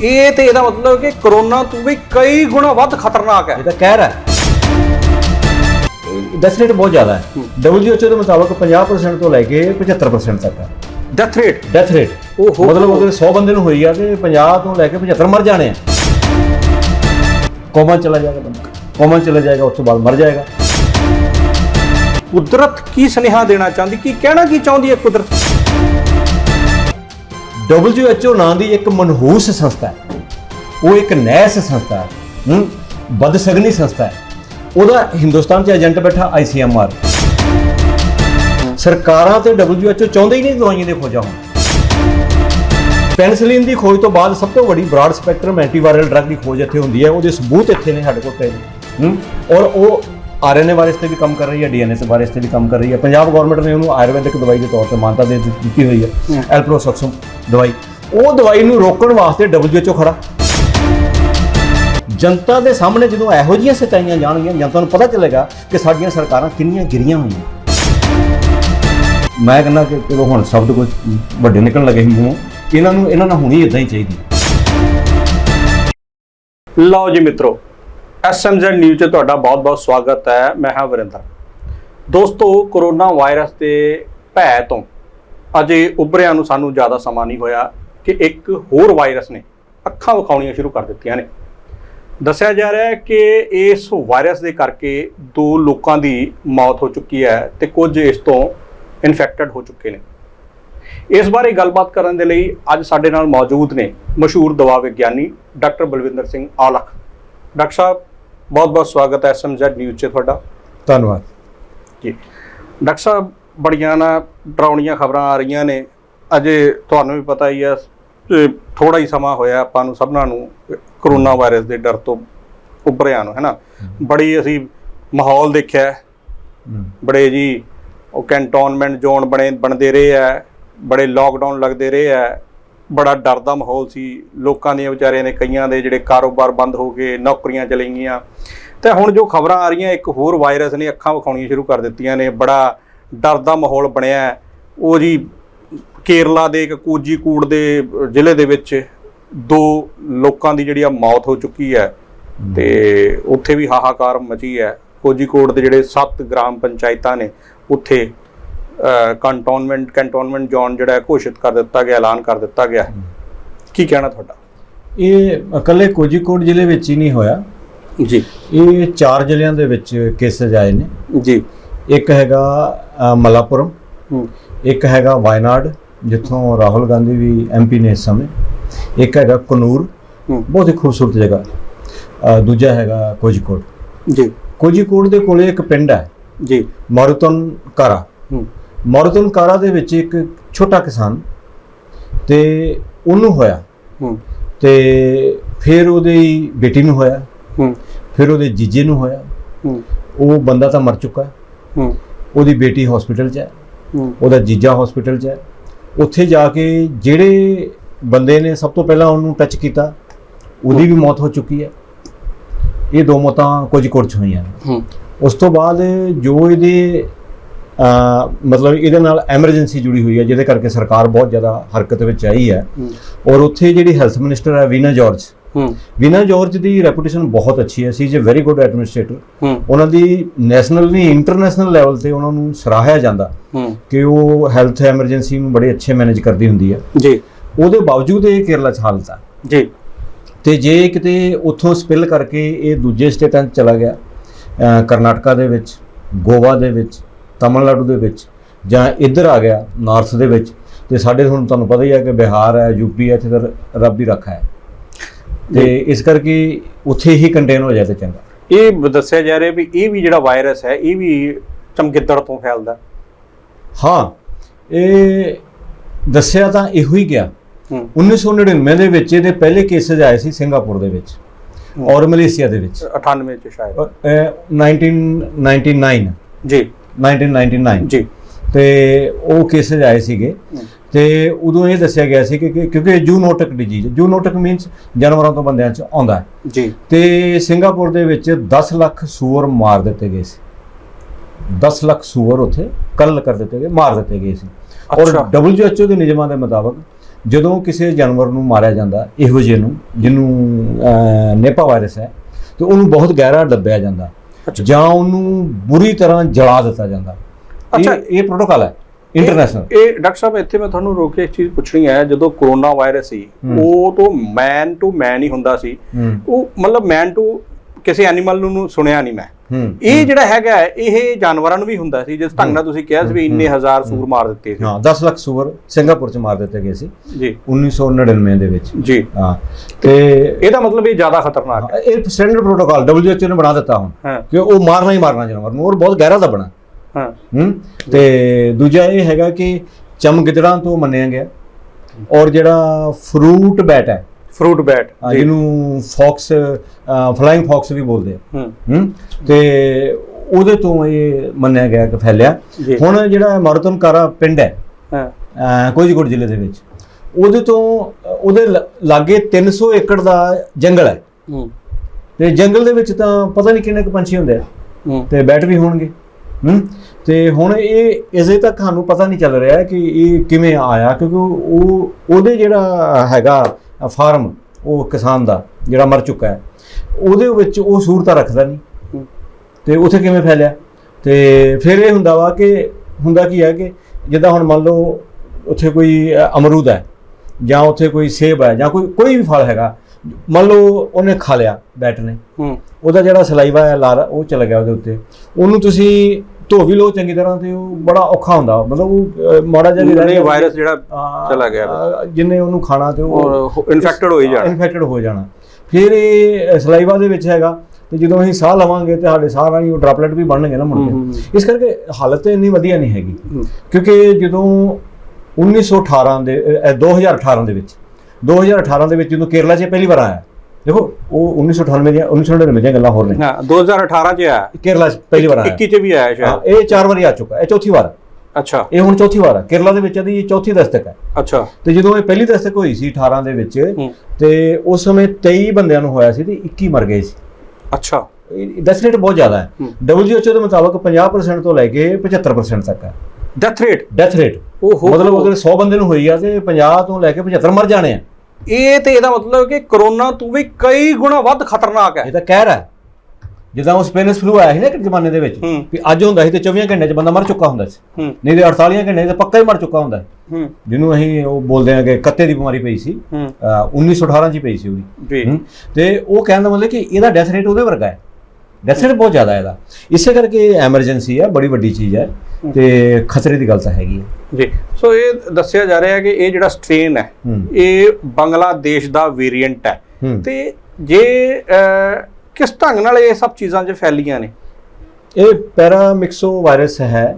ਇਹ ਤੇ ਇਹਦਾ ਮਤਲਬ ਕਿ ਕਰੋਨਾ ਤੋਂ ਵੀ ਕਈ ਗੁਣਾ ਵੱਧ ਖਤਰਨਾਕ ਹੈ। ਇਹ ਤਾਂ ਕਹਿ ਰਿਹਾ ਡੈਥ ਰੇਟ ਬਹੁਤ ਜ਼ਿਆਦਾ ਹੈ। WHO ਦੇ ਮੁਤਾਬਕ 50% ਤੋਂ ਲੈ ਕੇ 75% ਤੱਕ ਹੈ। ਡੈਥ ਰੇਟ ਡੈਥ ਰੇਟ ਓਹੋ। ਮਤਲਬ ਅਗਰ 100 ਬੰਦੇ ਨੂੰ ਹੋਈ ਆ ਤੇ 50 ਤੋਂ ਲੈ ਕੇ 75 ਮਰ ਜਾਣੇ ਆ। ਕੋਮਾ ਚਲਾ ਜਾਏਗਾ ਬੰਦਾ। ਕੋਮਾ ਚਲਾ ਜਾਏਗਾ ਉਸ ਤੋਂ ਬਾਅਦ ਮਰ ਜਾਏਗਾ। ਕੁਦਰਤ ਕੀ ਸੁਨੇਹਾ ਦੇਣਾ ਚਾਹੁੰਦੀ ਕੀ ਕਹਿਣਾ ਕੀ ਚਾਹੁੰਦੀ ਹੈ ਕੁਦਰਤ? WHO ਨਾਂ ਦੀ ਇੱਕ ਮਨਹੂਸ ਸੰਸਥਾ ਹੈ। ਉਹ ਇੱਕ ਨੈਸ ਸੰਸਥਾ ਹੈ। ਹੂੰ, ਬਦਸਗਨੀ ਸੰਸਥਾ ਹੈ। ਉਹਦਾ ਹਿੰਦੁਸਤਾਨ 'ਚ ਏਜੰਟ ਬੈਠਾ ICMR ਸਰਕਾਰਾਂ ਤੇ WHO ਚਾਹੁੰਦੇ ਹੀ ਨਹੀਂ ਦਵਾਈਆਂ ਦੇ ਖੋਜਾਂ ਹੋਣ। ਪੈਨਸਿਲਿਨ ਦੀ ਖੋਜ ਤੋਂ ਬਾਅਦ ਸਭ ਤੋਂ ਵੱਡੀ ਬ੍ਰਾਡ ਸਪੈਕਟਰਮ ਐਂਟੀਵਾਇਰਲ ਡਰੱਗ ਦੀ ਖੋਜ ਇੱਥੇ ਹੁੰਦੀ ਹੈ। ਉਹਦੇ ਸਬੂਤ ਇੱਥੇ ਨੇ ਸਾਡੇ ਕੋਲ ਪਏ ਨੇ ਔਰ ਉਹ ਆਰਐਨਏ ਵਾਇਰਸ ਤੇ ਵੀ ਕੰਮ ਕਰ ਰਹੀ ਹੈ ਡੀਐਨਏ ਵਾਇਰਸ ਤੇ ਵੀ ਕੰਮ ਕਰ ਰਹੀ ਹੈ। ਪੰਜਾਬ ਗਵਰਨਮੈਂਟ ਨੇ ਉਹਨੂੰ ਆਯੁਰਵੈਦਿਕ ਦਵਾਈ ਦੇ ਤੌਰ ਤੇ ਮਾਨਤਾ ਦੇ ਦਿੱਤੀ ਹੋਈ ਹੈ ਐਲਪ੍ਰੋਸੋਕਸਮ ਦਵਾਈ। ਉਹ ਦਵਾਈ ਨੂੰ ਰੋਕਣ ਵਾਸਤੇ WHO ਖੜਾ। ਜਨਤਾ ਦੇ ਸਾਹਮਣੇ ਜਦੋਂ ਇਹੋ ਜਿਹੀਆਂ ਸਚਾਈਆਂ ਜਾਣਗੀਆਂ ਜਨਤਾ ਨੂੰ ਪਤਾ ਚੱਲੇਗਾ ਕਿ ਸਾਡੀਆਂ ਸਰਕਾਰਾਂ ਕਿੰਨੀਆਂ ਗਿਰੀਆਂ ਹੋਈਆਂ। ਮੈਂ ਕਹਿੰਦਾ ਕਿ ਚਲੋ ਹੁਣ ਸ਼ਬਦ ਕੁਝ ਵੱਡੇ ਨਿਕਲਣ ਲੱਗੇ ਮੂੰਹੋਂ। ਇਹਨਾਂ ਨੂੰ ਇਹਨਾਂ ਨਾਲ ਹੋਣੀ ਇਦਾਂ ਹੀ ਚਾਹੀਦੀ ਲਓ ਜੀ ਮਿੱਤਰੋ ਐਸਐਮਜ਼ੈਡ ਨਿਊਜ਼ 'ਚ ਤੁਹਾਡਾ ਬਹੁਤ-ਬਹੁਤ ਸਵਾਗਤ ਹੈ। ਮੈਂ ਹਾਂ ਵਰਿੰਦਰ। ਦੋਸਤੋ, ਕਰੋਨਾ ਵਾਇਰਸ ਦੇ ਭੈ ਤੋਂ ਅਜੇ ਉਭਰਿਆਂ ਨੂੰ ਸਾਨੂੰ ਜ਼ਿਆਦਾ ਸਮਾਂ ਨਹੀਂ ਹੋਇਆ ਕਿ ਇੱਕ ਹੋਰ ਵਾਇਰਸ ਨੇ ਅੱਖਾਂ ਵਿਖਾਉਣੀਆਂ ਸ਼ੁਰੂ ਕਰ ਦਿੱਤੀਆਂ ਨੇ। ਦੱਸਿਆ ਜਾ ਰਿਹਾ ਹੈ ਕਿ ਇਸ ਵਾਇਰਸ ਦੇ ਕਰਕੇ ਦੋ ਲੋਕਾਂ ਦੀ ਮੌਤ ਹੋ ਚੁੱਕੀ ਹੈ ਤੇ ਕੁਝ ਇਸ ਤੋਂ ਇਨਫੈਕਟਡ ਹੋ ਚੁੱਕੇ ਨੇ। ਇਸ ਬਾਰੇ ਗੱਲਬਾਤ ਕਰਨ ਦੇ ਲਈ ਅੱਜ ਸਾਡੇ ਨਾਲ ਮੌਜੂਦ ਨੇ ਮਸ਼ਹੂਰ ਦਵਾ ਵਿਗਿਆਨੀ ਡਾਕਟਰ ਬਲਵਿੰਦਰ ਸਿੰਘ ਆਲਖ। ਡਾਕਟਰ ਸਾਹਿਬ ਬਹੁਤ ਬਹੁਤ ਸਵਾਗਤ ਹੈ ਐਸਐਮਜ਼ੈਡ ਨਿਊਜ਼ 'ਚ ਤੁਹਾਡਾ। ਧੰਨਵਾਦ। ਜੀ। ਡਾਕਟਰ ਸਾਹਿਬ ਬੜੀਆਂ ਨਾ ਡਰਾਉਣੀਆਂ ਖਬਰਾਂ ਆ ਰਹੀਆਂ ਨੇ। ਅਜੇ ਤੁਹਾਨੂੰ ਵੀ ਪਤਾ ਹੀ ਹੈ ਥੋੜਾ ਹੀ ਸਮਾਂ ਹੋਇਆ ਆਪਾਂ ਨੂੰ ਸਭਨਾਂ ਨੂੰ ਕਰੋਨਾ ਵਾਇਰਸ ਦੇ ਡਰ ਤੋਂ ਉੱਭਰਿਆ ਨੂੰ ਹੈਨਾ? ਬੜੀ ਅਸੀਂ ਮਾਹੌਲ ਦੇਖਿਆ ਬੜੇ ਜੀ ਉਹ ਕੈਂਟੋਨਮੈਂਟ ਜ਼ੋਨ ਬਣੇ ਬਣਦੇ ਰਹੇ ਆ ਬੜੇ ਲੋਕਡਾਊਨ ਲੱਗਦੇ ਰਹੇ ਆ ਬੜਾ ਡਰ ਦਾ ਮਾਹੌਲ ਸੀ। ਲੋਕਾਂ ਦੀਆਂ ਵਿਚਾਰਿਆਂ ਦੇ ਕਈਆਂ ਦੇ ਜਿਹੜੇ ਕਾਰੋਬਾਰ ਬੰਦ ਹੋ ਗਏ, ਨੌਕਰੀਆਂ ਚਲੇ ਗਈਆਂ। ਤੇ ਹੁਣ ਜੋ ਖਬਰਾਂ ਆ ਰਹੀਆਂ, ਇੱਕ ਹੋਰ ਵਾਇਰਸ ਨੇ ਅੱਖਾਂ ਵਿਖਾਉਣੀਆਂ ਸ਼ੁਰੂ ਕਰ ਦਿੱਤੀਆਂ ਨੇ। ਬੜਾ ਡਰ ਦਾ ਮਾਹੌਲ ਬਣਿਆ ਉਹ ਜੀ ਕੇਰਲਾ ਦੇ ਇੱਕ ਕੋਜੀਕੂੜ ਦੇ ਜ਼ਿਲ੍ਹੇ ਦੇ ਵਿੱਚ ਦੋ ਲੋਕਾਂ ਦੀ ਜਿਹੜੀ ਆ ਮੌਤ ਹੋ ਚੁੱਕੀ ਹੈ। ਤੇ ਉੱਥੇ ਵੀ ਹਾਹਾਕਾਰ ਮਚੀ ਹੈ। ਕੋਜੀਕੋਡ ਦੇ ਜਿਹੜੇ 7 ਗ੍ਰਾਮ ਪੰਚਾਇਤਾਂ ਨੇ, ਉੱਥੇ ਕੰਟੋਨਮੈਂਟ ਕੰਟੋਨਮੈਂਟ ਜ਼ੋਨ ਜਿਹੜਾ ਘੋਸ਼ਿਤ ਕਰ ਦਿੱਤਾ ਗਿਆ ਐਲਾਨ ਕਰ ਦਿੱਤਾ ਗਿਆ। ਕੀ ਕਹਿਣਾ ਤੁਹਾਡਾ? ਇਹ ਇਕੱਲੇ ਕੋਝੀਕੋਡ ਜ਼ਿਲ੍ਹੇ ਵਿੱਚ ਹੀ ਨਹੀਂ ਹੋਇਆ। ਜੀ। ਇਹ ਚਾਰ ਜ਼ਿਲ੍ਹਿਆਂ ਦੇ ਵਿੱਚ ਕੇਸਸ ਆਏ ਨੇ। ਜੀ। ਇੱਕ ਹੈਗਾ ਮਲਾਪੁਰਮ। ਇੱਕ ਹੈਗਾ ਵਾਇਨਾਡ ਜਿੱਥੋਂ ਰਾਹੁਲ ਗਾਂਧੀ ਵੀ ਐਮਪੀ ਨੇ ਇਸ ਸਮੇਂ। ਇੱਕ ਹੈਗਾ ਕਨੂਰ। ਬਹੁਤ ਹੀ ਖੂਬਸੂਰਤ ਜਗ੍ਹਾ। ਦੂਜਾ ਹੈਗਾ ਕੋਝੀਕੋਡ। ਜੀ। ਕੋਝੀਕੋਡ ਦੇ ਕੋਲੇ ਇੱਕ ਪਿੰਡ ਹੈ। ਜੀ। ਮਾਰੂਤਨ ਕਾਰਾ। ਮਾਰੂਤਨ ਕਾਰਾ ਦੇ ਵਿੱਚ ਇੱਕ ਛੋਟਾ ਕਿਸਾਨ ਤੇ ਉਹਨੂੰ ਹੋਇਆ ਹੂੰ ਤੇ ਫਿਰ ਉਹਦੀ ਬੇਟੀ ਨੂੰ ਹੋਇਆ ਹੂੰ ਫਿਰ ਉਹਦੇ ਜੀਜੇ ਨੂੰ ਹੋਇਆ ਹੂੰ ਉਹ ਬੰਦਾ ਤਾਂ ਮਰ ਚੁੱਕਾ ਹੈ ਉਹਦੀ ਬੇਟੀ ਹਸਪੀਟਲ 'ਚ ਹੈ ਹੂੰ ਉਹਦਾ ਜੀਜਾ ਹਸਪੀਟਲ 'ਚ ਹੈ ਉੱਥੇ ਜਾ ਕੇ ਜਿਹੜੇ ਬੰਦੇ ਨੇ ਸਭ ਤੋਂ ਪਹਿਲਾਂ ਉਹਨੂੰ ਟੱਚ ਕੀਤਾ ਉਹਦੀ ਵੀ ਮੌਤ ਹੋ ਚੁੱਕੀ ਹੈ ਇਹ ਦੋ ਮੌਤਾਂ ਕੁਝ ਕੁੜ 'ਚ ਹੋਈਆਂ ਉਸ ਤੋਂ ਬਾਅਦ ਜੋ ਇਹਦੇ ਮਤਲਬ ਇਹਦੇ ਨਾਲ ਐਮਰਜੈਂਸੀ ਜੁੜੀ ਹੋਈ ਹੈ ਜਿਹਦੇ ਕਰਕੇ ਸਰਕਾਰ ਬਹੁਤ ਜ਼ਿਆਦਾ ਹਰਕਤ ਵਿੱਚ ਆਈ ਹੈ। ਔਰ ਉੱਥੇ ਜਿਹੜੀ ਹੈਲਥ ਮਿਨਿਸਟਰ ਹੈ ਵੀਨਾ ਜਾਰਜ। ਵੀਨਾ ਜਾਰਜ ਦੀ ਰੈਪੂਟੇਸ਼ਨ ਬਹੁਤ ਅੱਛੀ ਹੈ she is a very good administrator ਉਹਨਾਂ ਦੀ ਨੈਸ਼ਨਲ ਨਹੀਂ ਇੰਟਰਨੈਸ਼ਨਲ ਲੈਵਲ ਤੇ ਉਹਨਾਂ ਨੂੰ ਸਰਾਹਿਆ ਜਾਂਦਾ ਕਿ ਉਹ ਹੈਲਥ ਐਮਰਜੈਂਸੀ ਨੂੰ ਬੜੇ ਅੱਛੇ ਮੈਨੇਜ ਕਰਦੀ ਹੁੰਦੀ ਹੈ। ਜੀ। ਉਹਦੇ ਬਾਵਜੂਦ ਇਹ ਕੇਰਲਾ 'ਚ ਹਾਲਤ ਹੈ ਜੀ। ਤੇ ਜੇ ਕਿਤੇ ਉੱਥੋਂ ਸਪਿਲ ਕਰਕੇ ਇਹ ਦੂਜੇ ਸਟੇਟਾਂ 'ਚ ਚਲਾ ਗਿਆ ਕਰਨਾਟਕਾ ਦੇ ਵਿੱਚ ਗੋਆ ਦੇ ਵਿੱਚ ਤਮਿਲਨਾਡੂ ਦੇ ਵਿੱਚ ਜਾਂ ਇੱਧਰ ਆ ਗਿਆ ਨਾਰਥ ਦੇ ਵਿੱਚ ਤੇ ਸਾਡੇ ਹੁਣ ਤੁਹਾਨੂੰ ਪਤਾ ਹੀ ਹੈ ਕਿ ਬਿਹਾਰ ਹੈ ਯੂਪੀ ਹੈ ਇੱਥੇ ਤਾਂ ਰੱਬ ਦੀ ਰੱਖਾ ਹੈ। ਤੇ ਇਸ ਕਰਕੇ ਉੱਥੇ ਹੀ ਕੰਟੇਨ ਹੋ ਜਾਏ ਤੇ ਚੰਗਾ। ਇਹ ਦੱਸਿਆ ਜਾ ਰਿਹਾ ਵੀ ਇਹ ਵੀ ਜਿਹੜਾ ਵਾਇਰਸ ਹੈ ਇਹ ਵੀ ਚਮਗਿੱਦੜ ਤੋਂ ਫੈਲਦਾ। ਹੈ। ਹਾਂ ਇਹ ਦੱਸਿਆ ਤਾਂ ਇਹੋ ਹੀ ਗਿਆ। ਹੂੰ। 1999 ਦੇ ਵਿੱਚ ਇਹਦੇ ਪਹਿਲੇ ਕੇਸਸ ਆਏ ਸੀ ਸਿੰਗਾਪੁਰ ਦੇ ਵਿੱਚ ਹੂੰ। ਔਰ ਮਲੇਸ਼ੀਆ ਦੇ ਵਿੱਚ। 98 ਚ ਸ਼ਾਇਦ। ਅਹ, 1999 ਜੀ। 1999 ਜੀ। ਤੇ ਉਹ ਕੇਸਸ ਆਏ ਸੀਗੇ। ਤੇ ਉਦੋਂ ਇਹ ਦੱਸਿਆ ਗਿਆ ਸੀ ਕਿ ਕਿਉਂਕਿ ਜੂਨੋਟਿਕ ਡਿਜੀਜ਼ ਜੂਨੋਟਿਕ ਮੀਨਸ ਜਾਨਵਰਾਂ ਤੋਂ ਬੰਦਿਆਂ 'ਚ ਆਉਂਦਾ ਹੈ। ਜੀ। ਤੇ ਸਿੰਗਾਪੁਰ ਦੇ ਵਿੱਚ 10 ਲੱਖ ਸੂਅਰ ਮਾਰ ਦਿੱਤੇ ਗਏ ਸੀ। 10 ਲੱਖ ਸੂਅਰ ਉੱਥੇ ਕੱਲ ਕਰ ਦਿੱਤੇ ਗਏ ਮਾਰ ਦਿੱਤੇ ਗਏ ਸੀ। ਔਰ। WHO ਦੇ ਨਿਯਮਾਂ ਦੇ ਮੁਤਾਬਕ ਜਦੋਂ ਕਿਸੇ ਜਾਨਵਰ ਨੂੰ ਮਾਰਿਆ ਜਾਂਦਾ ਇਹੋ ਜਿਹੇ ਨੂੰ ਜਿਹਨੂੰ ਨੇਪਾ ਵਾਇਰਸ ਹੈ ਤੇ ਉਹਨੂੰ ਬਹੁਤ ਗਹਿਰਾ ਦੱਬਿਆ ਜਾਂਦਾ। ਜਾਂ ਉਹਨੂੰ ਬੁਰੀ ਤਰ੍ਹਾਂ ਜਲਾ ਦਿੱਤਾ ਜਾਂਦਾ। ਅੱਛਾ। ਇਹ ਪ੍ਰੋਟੋਕਾਲ ਹੈ ਇੰਟਰਨੈਸ਼ਨਲ ਇਹ ਡਾਕਟਰ ਸਾਹਿਬ ਇੱਥੇ ਮੈਂ ਤੁਹਾਨੂੰ ਰੋਕ ਕੇ ਇੱਕ ਚੀਜ਼ ਪੁੱਛਣੀ ਹੈ ਜਦੋਂ ਕਰੋਨਾ ਵਾਇਰਸ ਸੀ। ਉਹ ਤੋਂ ਮੈਨ ਟੂ ਮੈਨ ਹੀ ਹੁੰਦਾ ਸੀ। ਉਹ ਮਤਲਬ ਮੈਨ ਟੂ ਕਿਸੇ ਐਨੀਮਲ ਨੂੰ ਸੁਣਿਆ ਨਹੀਂ ਮੈਂ। ਇਹ ਜਿਹੜਾ ਹੈਗਾ ਇਹ ਜਾਨਵਰਾਂ ਨੂੰ ਵੀ ਹੁੰਦਾ ਸੀ ਜਿਸ ਢੰਗ ਨਾਲ ਤੁਸੀਂ ਕਿਹਾ ਸੀ ਵੀ ਇੰਨੇ ਹਜ਼ਾਰ ਸੂਰ ਮਾਰ ਦਿੱਤੇ ਸੀ। ਹਾਂ 10 ਲੱਖ ਸੂਰ ਸਿੰਗਾਪੁਰ ਚ ਮਾਰ ਦਿੱਤੇ ਗਏ ਸੀ। ਜੀ। 1999 ਦੇ ਵਿੱਚ। ਜੀ। ਹਾਂ ਤੇ ਇਹਦਾ ਮਤਲਬ ਇਹ ਜ਼ਿਆਦਾ ਖਤਰਨਾਕ ਹੈ ਇਹ ਸਟੈਂਡਰਡ ਪ੍ਰੋਟੋਕਾਲ WHO ਨੇ ਬਣਾ ਦਿੱਤਾ ਹੁਣ। ਕਿ ਉਹ ਮਾਰਨਾ ਹੀ ਮਾਰਨਾ ਜਾਨਵਰ ਨੂੰ ਔਰ ਬਹੁਤ ਗਹਿਰਾ ਦੱਬਣਾ। ਹਾਂ। ਹੂੰ ਤੇ ਦੂਜਾ ਇਹ ਹੈਗਾ ਕਿ ਚਮਗਿੱਦੜਾਂ ਤੋਂ ਮੰਨਿਆ ਗਿਆ। ਔਰ ਜਿਹੜਾ ਫਰੂਟ ਬੈਟ ਹੈ ਫਰੂਟ ਬੈਟ ਜਿਹਨੂੰ ਫੌਕਸ ਫਲਾਈਂਗ ਫੌਕਸ ਵੀ ਬੋਲਦੇ ਆ। ਹੂੰ। ਤੇ ਉਹਦੇ ਤੋਂ ਇਹ ਮੰਨਿਆ ਗਿਆ ਕਿ ਫੈਲਿਆ। ਹੁਣ ਜਿਹੜਾ ਮਾਰਤਨ ਕਾਰਾ ਪਿੰਡ ਹੈ ਹਾਂ। ਅਹ ਕੋਝੀਕੋਡ ਜ਼ਿਲ੍ਹੇ ਦੇ ਵਿੱਚ ਉਹਦੇ ਤੋਂ ਉਹਦੇ ਲਾਗੇ 300 ਏਕੜ ਦਾ ਜੰਗਲ ਹੈ। ਹੂੰ। ਤੇ ਜੰਗਲ ਦੇ ਵਿੱਚ ਤਾਂ ਪਤਾ ਨਹੀਂ ਕਿੰਨੇ ਕੁ ਪੰਛੀ ਹੁੰਦੇ ਆ। ਤੇ ਬੈਟ ਵੀ ਹੋਣਗੇ। ਹੂੰ? ਤੇ ਹੁਣ ਇਹ ਇਸੇ ਤੱਕ ਸਾਨੂੰ ਪਤਾ ਨਹੀਂ ਚੱਲ ਰਿਹਾ ਕਿ ਇਹ ਕਿਵੇਂ ਆਇਆ ਕਿਉਂਕਿ ਉਹ- ਉਹਦੇ ਜਿਹੜਾ ਹੈਗਾ ਫਾਰਮ ਉਹ ਕਿਸਾਨ ਦਾ ਜਿਹੜਾ ਮਰ ਚੁੱਕਾ ਹੈ। ਉਹਦੇ ਵਿੱਚ ਉਹ ਸੂਰਤਾ ਰੱਖਦਾ ਨਹੀਂ। ਤੇ ਉੱਥੇ ਕਿਵੇਂ ਫੈਲਿਆ? ਤੇ ਫਿਰ ਇਹ ਹੁੰਦਾ ਵਾ ਕਿ ਹੁੰਦਾ ਕੀ ਹੈ ਕਿ ਜਿੱਦਾਂ ਹੁਣ ਮੰਨ ਲਓ ਉੱਥੇ ਕੋਈ ਅਮਰੂਦ ਹੈ ਜਾਂ ਉੱਥੇ ਕੋਈ ਸੇਬ ਹੈ ਜਾਂ ਕੋਈ ਕੋਈ ਵੀ ਫਲ ਹੈਗਾ ਮੰਨ ਲਓ ਉਹਨੇ ਖਾ ਲਿਆ ਬੈਟ ਨੇ। ਹੂੰ। ਉਹਦਾ ਜਿਹੜਾ ਸਲਾਈਵਾ ਹੈ ਲਾਰ ਉਹ ਚਲਾ ਗਿਆ ਉਹਦੇ ਉੱਤੇ। ਉਹਨੂੰ ਤੁਸੀਂ ਧੋ ਵੀ ਲਓ ਚੰਗੀ ਤਰ੍ਹਾਂ ਤੇ ਉਹ ਬੜਾ ਔਖਾ ਹੁੰਦਾ। ਮਤਲਬ ਉਹ ਮਾੜਾ ਜਿਹਾ ਰਹਿ ਨਹੀਂ ਵਾਇਰਸ ਜਿਹੜਾ ਚਲਾ ਗਿਆ। ਜਿੰਨੇ ਉਹਨੂੰ ਖਾਣਾ ਤੇ ਉਹ ਇਨਫੈਕਟਡ ਹੋ ਹੀ ਜਾਣਾ। ਇਨਫੈਕਟਡ ਹੋ ਜਾਣਾ। ਫਿਰ ਇਹ ਸਲਾਈਵਾ ਦੇ ਵਿੱਚ ਹੈਗਾ ਤੇ ਜਦੋਂ ਅਸੀਂ ਸਾਹ ਲਵਾਂਗੇ ਤੇ ਸਾਡੇ ਸਾਹ ਰਾਹੀਂ ਉਹ ਡ੍ਰੌਪਲੇਟ ਵੀ ਬਣਨਗੇ ਨਾ ਮੁੜ ਹੂੰ, ਕੇ। ਹੂੰ, ਇਸ ਕਰਕੇ ਹਾਲਤ ਤਾਂ ਇੰਨੀ ਵਧੀਆ ਨਹੀਂ ਹੈਗੀ। ਕਿਉਂਕਿ ਜਦੋਂ 1918 ਦੇ ਅਹ, 2018 ਦੇ ਵਿੱਚ 2018 ਦੇ ਵਿੱਚ ਜਦੋਂ ਕੇਰਲਾ 'ਚ ਪਹਿਲੀ ਵਾਰ ਆਇਆ ਦੇਖੋ ਉਹ 1998 ਦੀਆਂ 1999 ਦੀਆਂ ਗੱਲਾਂ ਹੋਰ ਨੇ। ਹਾਂ 2018 ਚ ਆਇਆ। ਕੇਰਲਾ 'ਚ ਪਹਿਲੀ ਵਾਰ ਆਇਆ। 21 ਚ ਵੀ ਆਇਆ ਸ਼ਾਇਦ। ਇਹ ਚਾਰ ਵਾਰੀ ਆ ਚੁੱਕਾ ਇਹ ਚੌਥੀ ਵਾਰ। ਅੱਛਾ। ਇਹ ਹੁਣ ਚੌਥੀ ਵਾਰ ਹੈ। ਕੇਰਲਾ ਦੇ ਵਿੱਚ ਇਹਦੀ ਚੌਥੀ ਦਸਤਕ ਹੈ। ਅੱਛਾ। ਤੇ ਜਦੋਂ ਇਹ ਪਹਿਲੀ ਦਸਤਕ ਹੋਈ ਸੀ 18 ਦੇ ਵਿੱਚ ਤੇ ਉਸ ਸਮੇਂ 23 ਬੰਦਿਆਂ ਨੂੰ ਹੋਇਆ ਸੀ ਤੇ 21 ਮਰ ਗਏ ਸੀ। ਅੱਛਾ। ਡੈਥ ਰੇਟ ਬਹੁਤ ਜ਼ਿਆਦਾ ਹੈ। WHO ਦੇ ਮੁਤਾਬਕ 50% ਤੋਂ ਲੈ ਕੇ 75% ਤੱਕ ਹੈ। ਡੈਥ ਰੇਟ ਡੈਥ ਰੇਟ ਮਤਲਬ ਅਗਰ 100 ਬੰਦੇ ਨੂੰ ਹੋਈ ਆ ਤੇ 50 ਤੋਂ ਲੈ ਕੇ 75 ਮਰ ਜਾਣੇ ਆ। ਇਹ ਤੇ ਇਹਦਾ ਮਤਲਬ ਕਿ ਕਰੋਨਾ ਤੋਂ ਵੀ ਕਈ ਗੁਣਾ ਵੱਧ ਖਤਰਨਾਕ ਹੈ। ਇਹ ਤਾਂ ਕਹਿ ਹੈ ਜਿੱਦਾਂ ਉਹ ਸਪੇਨਸ ਫਲੂ ਆਇਆ ਸੀ ਨਾ ਇੱਕ ਜ਼ਮਾਨੇ ਦੇ ਵਿੱਚ ਵੀ ਅੱਜ ਹੁੰਦਾ ਸੀ ਤੇ 24 ਘੰਟੇ 'ਚ ਬੰਦਾ ਮਰ ਚੁੱਕਾ ਹੁੰਦਾ ਸੀ। ਨਹੀਂ ਤੇ 48 ਘੰਟੇ 'ਚ ਪੱਕਾ ਹੀ ਮਰ ਚੁੱਕਾ ਹੁੰਦਾ ਜਿਹਨੂੰ ਅਸੀਂ ਉਹ ਬੋਲਦੇ ਹਾਂ ਕਿ ਕੱਤੇ ਦੀ ਬਿਮਾਰੀ ਪਈ ਸੀ। ਹੂੰ। ਅਹ 1918 'ਚ ਪਈ ਸੀ ਉਹਦੀ। ਤੇ ਉਹ ਕਹਿਣ ਦਾ ਮਤਲਬ ਕਿ ਇਹਦਾ ਡੈਥ ਰੇਟ ਉਹਦੇ ਵਰਗਾ ਹੈ। ਰੇਟ ਬਹੁਤ ਜ਼ਿਆਦਾ ਇਹਦਾ। ਇਸੇ ਕਰਕੇ ਐਮਰਜੈਂਸੀ ਹੈ ਬੜੀ ਵੱਡੀ ਚੀਜ਼ ਹੈ ਤੇ ਖਤਰੇ ਦੀ ਗੱਲ ਤਾਂ ਹੈਗੀ ਹੈ। ਜੀ ਸੋ ਇਹ ਦੱਸਿਆ ਜਾ ਰਿਹਾ ਹੈ ਕਿ ਇਹ ਜਿਹੜਾ ਸਟ੍ਰੇਨ ਹੈ ਇਹ ਬੰਗਲਾਦੇਸ਼ ਦਾ ਵੇਰੀਐਂਟ ਹੈ। ਤੇ ਜੇ ਕਿਸ ਢੰਗ ਨਾਲ ਇਹ ਸਭ ਚੀਜ਼ਾਂ 'ਚ ਫੈਲੀਆਂ ਨੇ? ਇਹ ਪੈਰਾਮਿਕਸੋ ਵਾਇਰਸ ਹੈ।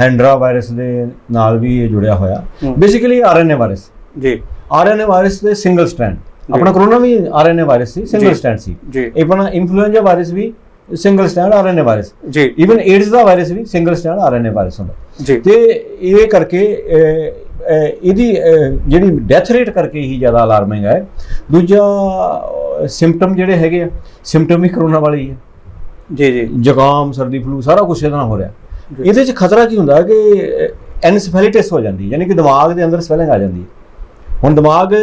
ਹੈਂਡਰਾ ਵਾਇਰਸ ਦੇ ਨਾਲ ਵੀ ਇਹ ਜੁੜਿਆ ਹੋਇਆ। Basically RNA virus. ਜੀ। ਆਰਐਨਏ ਵਾਇਰਸ ਦੇ ਸਿੰਗਲ ਸਟ੍ਰੈਂਡ ਆਪਣਾ ਕਰੋਨਾ ਵੀ ਆਰਐਨਏ ਵਾਇਰਸ ਸੀ। ਸਿੰਗਲ ਸਟ੍ਰੈਂਡ ਸੀ। ਜੀ। ਇਹ ਆਪਣਾ ਇਨਫਲੂਐਂਜ਼ਾ ਵਾਇਰਸ ਵੀ ਸਿੰਗਲ ਸਟ੍ਰੈਂਡ ਆਰਐਨਏ ਵਾਇਰਸ ਜੀ। ਇਵਨ ਏਡਸ ਦਾ ਵਾਇਰਸ ਵੀ ਸਿੰਗਲ ਸਟ੍ਰੈਂਡ ਆਰਐਨਏ ਵਾਇਰਸ ਹੁੰਦਾ। ਜੀ। ਤੇ ਇਹ ਕਰਕੇ ਇਹਦੀ ਜਿਹੜੀ ਡੈਥ ਰੇਟ ਕਰਕੇ ਹੀ ਜ਼ਿਆਦਾ ਅਲਾਰਮਿੰਗ ਹੈ। ਦੂਜਾ ਸਿੰਪਟਮ ਜਿਹੜੇ ਹੈਗੇ ਆ ਸਿੰਪਟਮ ਵੀ ਕਰੋਨਾ ਵਾਲੇ ਹੀ। ਹੈ ਜੀ ਜੀ। ਜ਼ੁਕਾਮ ਸਰਦੀ ਫਲੂ ਸਾਰਾ ਕੁਝ ਇਹਦੇ ਨਾਲ ਹੋ ਰਿਹਾ। ਇਹਦੇ 'ਚ ਖਤਰਾ ਕੀ ਹੁੰਦਾ ਕਿ ਐਨਸਫੈਲਿਟਿਸ ਹੋ ਜਾਂਦੀ ਯਾਨੀ ਕਿ ਦਿਮਾਗ ਦੇ ਅੰਦਰ ਸਵੈਲਿੰਗ ਆ ਜਾਂਦੀ ਹੁਣ ਦਿਮਾਗ